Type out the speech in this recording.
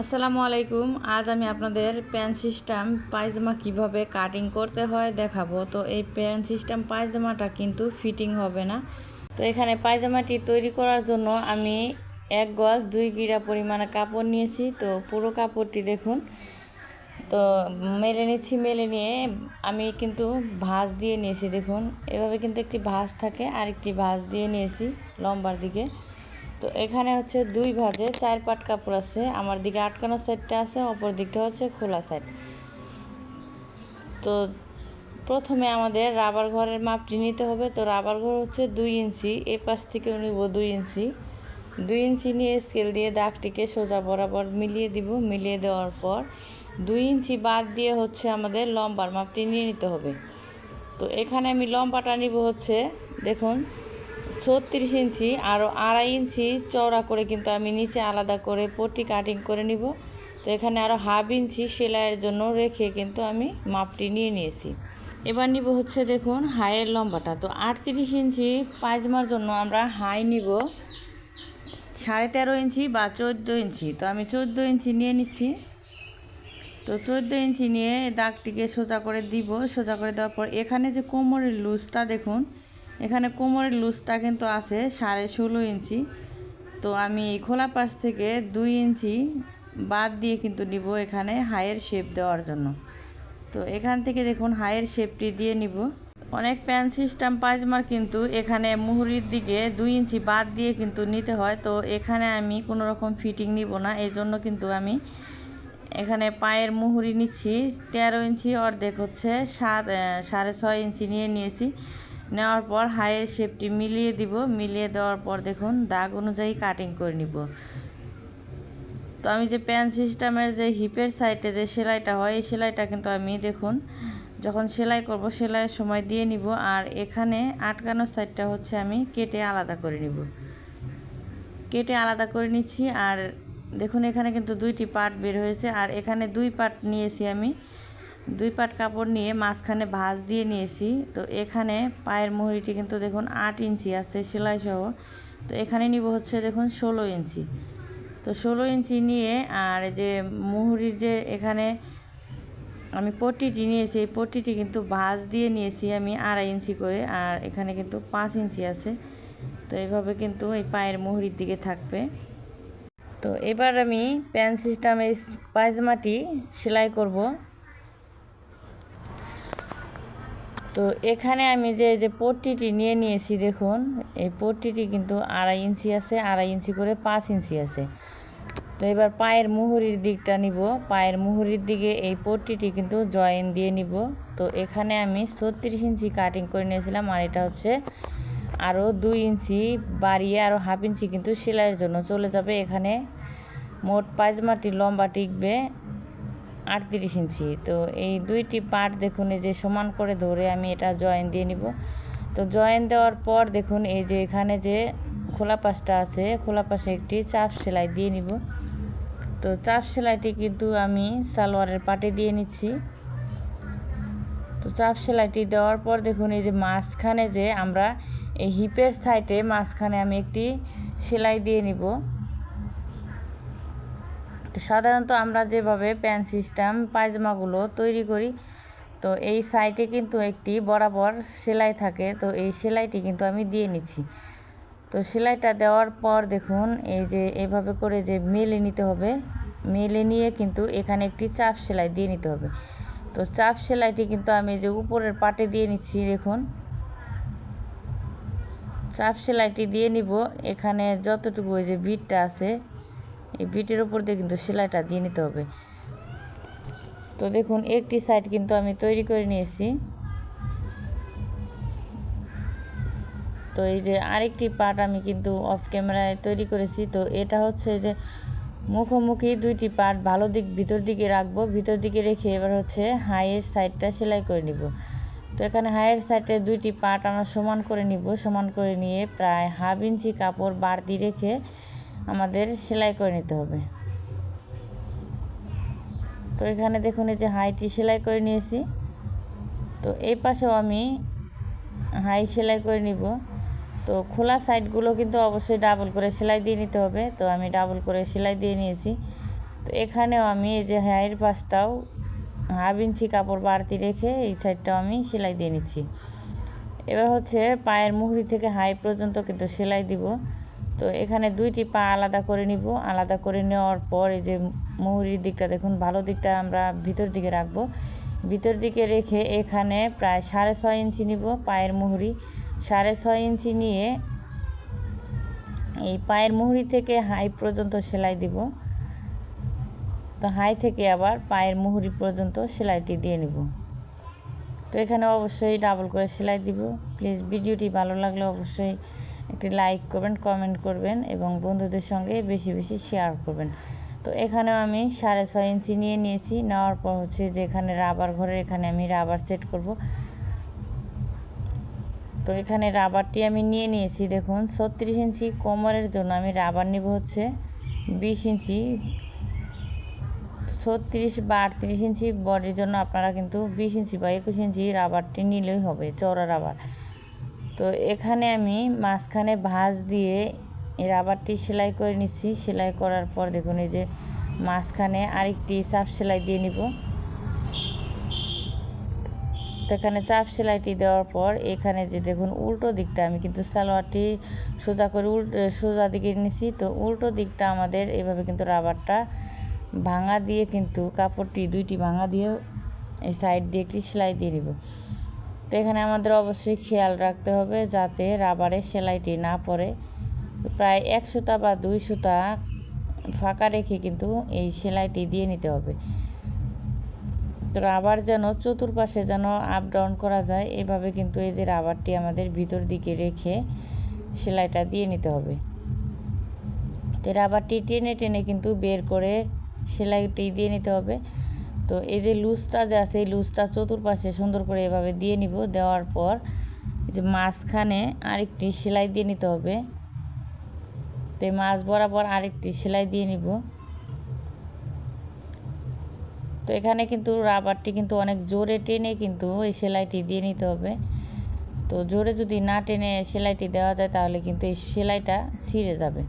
আসসালামু আলাইকুম। আজ আমি আপনাদের প্যান সিস্টেম পায়জামা কীভাবে কাটিং করতে হয় দেখাবো। তো এই প্যান সিস্টেম পায়জামাটা কিন্তু ফিটিং হবে না। তো এখানে পায়জামাটি তৈরি করার জন্য আমি এক গজ দুই গিরা পরিমাণে কাপড় নিয়েছি। তো পুরো কাপড়টি দেখুন। তো মেলে নিচ্ছি, মেলে নিয়ে আমি কিন্তু ভাঁজ দিয়ে নিয়েছি। দেখুন, এভাবে কিন্তু একটি ভাঁজ থাকে আর একটি ভাঁজ দিয়ে নিয়েছি লম্বার দিকে। তো এখানে হচ্ছে দুই ভাঁজে চার পাট কাপড় আছে। আমার দিকে আটকানো সাইডটা আছে, অপর দিকটা হচ্ছে খোলা সাইড তো প্রথমে আমাদের রাবার ঘরের মাপটি নিতে হবে। তো রাবার ঘর হচ্ছে দুই ইঞ্চি এই পাশ থেকে নিব দুই ইঞ্চি। দুই ইঞ্চি নিয়ে স্কেল দিয়ে দাগটিকে সোজা বরাবর মিলিয়ে দিব। মিলিয়ে দেওয়ার পর দুই ইঞ্চি বাদ দিয়ে হচ্ছে আমাদের লম্বার মাপটি নিয়ে নিতে হবে। তো এখানে আমি লম্বাটা নিব হচ্ছে, দেখুন ছত্রিশ ইঞ্চি আরও আড়াই ইঞ্চি চওড়া করে কিন্তু আমি নিচে আলাদা করে পটি কাটিং করে নিব। তো এখানে আরও হাফ ইঞ্চি সেলাইয়ের জন্য রেখে কিন্তু আমি মাপটি নিয়ে নিয়েছি। এবার নিব হচ্ছে দেখুন হাইয়ের লম্বাটা। তো আটত্রিশ ইঞ্চি পায়জামার জন্য আমরা হাই নিব। সাড়ে তেরো ইঞ্চি বা চোদ্দ ইঞ্চি। তো আমি চোদ্দ ইঞ্চি নিয়ে নিচ্ছি। তো চোদ্দ ইঞ্চি নিয়ে দাগটিকে সোজা করে দিব। সোজা করে দেওয়ার পর এখানে যে কোমরের লুজটা দেখুন এখানে কোমরের লুজটা কিন্তু আছে সাড়ে ষোলো ইঞ্চি। তো আমি এই খোলা পাশ থেকে দুই ইঞ্চি বাদ দিয়ে কিন্তু নিব এখানে হায়ের শেপ দেওয়ার জন্য। তো এখান থেকে দেখুন হায়ের শেপটি দিয়ে নিব। অনেক প্যান সিস্টেম পায়জামার কিন্তু এখানে মুহুরির দিকে দুই ইঞ্চি বাদ দিয়ে কিন্তু নিতে হয়। তো এখানে আমি কোনো রকম ফিটিং নিব না, এই জন্য কিন্তু আমি এখানে পায়ের মুহুরি নিচ্ছি। তেরো ইঞ্চি অর্ধেক হচ্ছে সাত সাড়ে ছয় ইঞ্চি নিয়ে নিয়েছি। নেওয়ার পর হাইয়ের শেপটি মিলিয়ে দিব। মিলিয়ে দেওয়ার পর দেখুন, দাগ অনুযায়ী কাটিং করে নিব। তো আমি যে প্যান সিস্টেমের যে হিপের সাইডে যে সেলাইটা হয়, এই সেলাইটা কিন্তু আমি দেখুন, যখন সেলাই করব সেলাইয়ের সময় দিয়ে নিব আর এখানে আটকানোর সাইডটা হচ্ছে আমি কেটে আলাদা করে নিব। কেটে আলাদা করে নিচ্ছি আর দেখুন এখানে কিন্তু দুইটি পার্ট বের হয়েছে আর এখানে দুই পার্ট নিয়েছি আমি দুই পাট কাপড় নিয়ে মাঝখানে ভাঁজ দিয়ে নিয়েছি। তো এখানে পায়ের মুহুরিটি কিন্তু দেখুন আট ইঞ্চি আছে সেলাই সহ তো এখানে নিব হচ্ছে দেখুন ষোলো ইঞ্চি। তো ষোলো ইঞ্চি নিয়ে আর যে মুহুরির যে এখানে আমি পট্টিটি নিয়েছি, এই পট্টিটি কিন্তু ভাঁজ দিয়ে নিয়েছি আমি আড়াই ইঞ্চি করে আর এখানে কিন্তু পাঁচ ইঞ্চি আছে। তো এইভাবে কিন্তু এই পায়ের মুহুরির দিকে থাকবে। তো এবার আমি প্যান্ট সিস্টেম এই পায়জামাটি সেলাই করব। তো এখানে আমি যে যে পট্টিটি নিয়ে নিয়েছি, দেখুন, এই পট্টিটি কিন্তু আড়াই ইঞ্চি আছে, আড়াই ইঞ্চি করে পাঁচ ইঞ্চি আছে। তো এবার পায়ের মুহুরির দিকটা নিব। পায়ের মুহুরির দিকে এই পট্টিটি কিন্তু জয়েন দিয়ে নিব। তো এখানে আমি ছত্রিশ ইঞ্চি কাটিং করে নিয়েছিলাম, আর এটা হচ্ছে আরও দুই ইঞ্চি বাড়িয়ে আরও হাফ ইঞ্চি কিন্তু সেলাইয়ের জন্য চলে যাবে। এখানে মোট পায়জামাটি লম্বা টিকবে। আটত্রিশ ইঞ্চি। তো এই দুইটি পার্ট দেখুন, এই যে সমান করে ধরে আমি এটা জয়েন দিয়ে নিব। তো জয়েন দেওয়ার পর দেখুন, এই যে এখানে যে খোলা পাশটা আছে, খোলা পাশে একটি চাপ সেলাই দিয়ে নিব। তো চাপ সেলাইটি কিন্তু আমি সালোয়ারের পাটে দিয়ে নিচ্ছি। তো চাপ সেলাইটি দেওয়ার পর দেখুন, এই যে মাঝখানে যে আমরা এই হিপের সাইডে মাঝখানে আমি একটি সেলাই দিয়ে নিব। তো সাধারণত আমরা যেভাবে প্যান সিস্টেম পায়জামাগুলো তৈরি করি, তো এই সাইডে কিন্তু একটি বরাবর সেলাই থাকে, তো এই সেলাইটি কিন্তু আমি দিয়ে নিচ্ছি। তো সেলাইটা দেওয়ার পর দেখুন, এই যে এভাবে করে যে মেলে নিতে হবে, মেলে নিয়ে কিন্তু এখানে একটি চাপ সেলাই দিয়ে নিতে হবে। তো চাপ সেলাইটি কিন্তু আমি যে উপরের পাটে দিয়ে নিচ্ছি, দেখুন। চাপ সেলাইটি দিয়ে নিব, এখানে যতটুকু ওই যে বিটটা আছে এই বিটের উপর দিয়ে কিন্তু সেলাইটা দিয়ে নিতে হবে। তো দেখুন, একটি সাইড কিন্তু আমি তৈরি করে নিয়েছি। তো এই যে আরেকটি পার্ট আমি কিন্তু অফ ক্যামেরায় তৈরি করেছি। তো এটা হচ্ছে যে মুখোমুখি দুইটি পার্ট ভালো দিক ভিতর দিকে রাখব। ভিতর দিকে রেখে এবার হচ্ছে হাইয়ের সাইডটা সেলাই করে নিব। তো এখানে হাইয়ের সাইডে দুইটি পার্ট আমরা সমান করে নিব। সমান করে নিয়ে প্রায় হাফ ইঞ্চি কাপড় বাড়তি রেখে আমাদের সেলাই করে নিতে হবে। তো এখানে দেখুন এই যে হাইটি সেলাই করে নিয়েছি। তো এই পাশেও আমি হাই সেলাই করে নিব। তো খোলা সাইডগুলো কিন্তু অবশ্যই ডাবল করে সেলাই দিয়ে নিতে হবে। তো আমি ডাবল করে সেলাই দিয়ে নিয়েছি। তো এখানেও আমি এই যে হাইয়ের পাশটাও হাফ ইঞ্চি কাপড় বাড়তি রেখে এই সাইডটাও আমি সেলাই দিয়ে নিচ্ছি। এবার হচ্ছে পায়ের মুহুরি থেকে হাই পর্যন্ত কিন্তু সেলাই দিব। তো এখানে দুইটি পা আলাদা করে নিব। আলাদা করে নেওয়ার পর এই যে মুহুরির দিকটা দেখুন, ভালো দিকটা আমরা ভিতর দিকে রাখব। ভিতর দিকে রেখে এখানে প্রায় সাড়ে ছয় ইঞ্চি নিব পায়ের মুহুরি। সাড়ে ছয় ইঞ্চি নিয়ে এই পায়ের মুহুরি থেকে হাই পর্যন্ত সেলাই দিব। তো হাই থেকে আবার পায়ের মুহুরি পর্যন্ত সেলাইটি দিয়ে নিব। তো এখানে অবশ্যই ডাবল করে সেলাই দিব। প্লিজ ভিডিওটি ভালো লাগলে অবশ্যই একটি লাইক করবেন কমেন্ট করবেন এবং বন্ধুদের সঙ্গে বেশি বেশি শেয়ার করবেন। তো এখানেও আমি সাড়ে ছয় ইঞ্চি নিয়ে নিয়েছি। নেওয়ার পর হচ্ছে যে এখানে রাবার ঘরের এখানে আমি রাবার সেট করব। তো এখানে রাবারটি আমি নিয়ে নিয়েছি। দেখুন, ছত্রিশ ইঞ্চি কোমরের জন্য আমি রাবার নিব হচ্ছে বিশ ইঞ্চি। ছত্রিশ বা আটত্রিশ ইঞ্চি বডির জন্য আপনারা কিন্তু বিশ ইঞ্চি বা একুশ ইঞ্চি রাবারটি নিলেই হবে, চওড়া রাবার। তো এখানে আমি মাঝখানে ভাঁজ দিয়ে এই রাবারটি সেলাই করে নিচ্ছি। সেলাই করার পর দেখুন এই যে মাঝখানে আরেকটি চাপ সেলাই দিয়ে নিব। তো এখানে চাপ সেলাইটি দেওয়ার পর এখানে যে দেখুন উল্টো দিকটা, আমি কিন্তু সালোয়ারটি সোজা করে উল্টো, সোজা দিকে নিছি তো উল্টো দিকটা আমাদের এভাবে কিন্তু রাবারটা ভাঙা দিয়ে কিন্তু কাপড়টি দুইটি ভাঙা দিয়ে এই সাইড দিয়ে একটি সেলাই দিয়ে দিব। তো এখানে আমাদের অবশ্যই খেয়াল রাখতে হবে যাতে রাবারের সেলাইটি না পড়ে। প্রায় এক সুতা বা দুই সুতা ফাঁকা রেখে কিন্তু এই সেলাইটি দিয়ে নিতে হবে। তো রাবার যেন চতুর্পাশে যেন আপ ডাউন করা যায়, এভাবে কিন্তু এই যে রাবারটি আমাদের ভিতর দিকে রেখে সেলাইটা দিয়ে নিতে হবে। তো রাবারটি টেনে টেনে কিন্তু বের করে সেলাইটি দিয়ে নিতে হবে। তো এই যে লুজটা যে আছে, এই লুজটা চতুর্পাশে সুন্দর করে এভাবে দিয়ে নিব। দেওয়ার পর এই যে মাঝখানে আরেকটি সেলাই দিয়ে নিতে হবে। তো এই মাছ বরাবর আরেকটি সেলাই দিয়ে নিব। তো এখানে কিন্তু রাবারটি কিন্তু অনেক জোরে টেনে কিন্তু এই সেলাইটি দিয়ে নিতে হবে। তো জোরে যদি না টেনে সেলাইটি দেওয়া যায় তাহলে কিন্তু এই সেলাইটা ছিঁড়ে যাবে।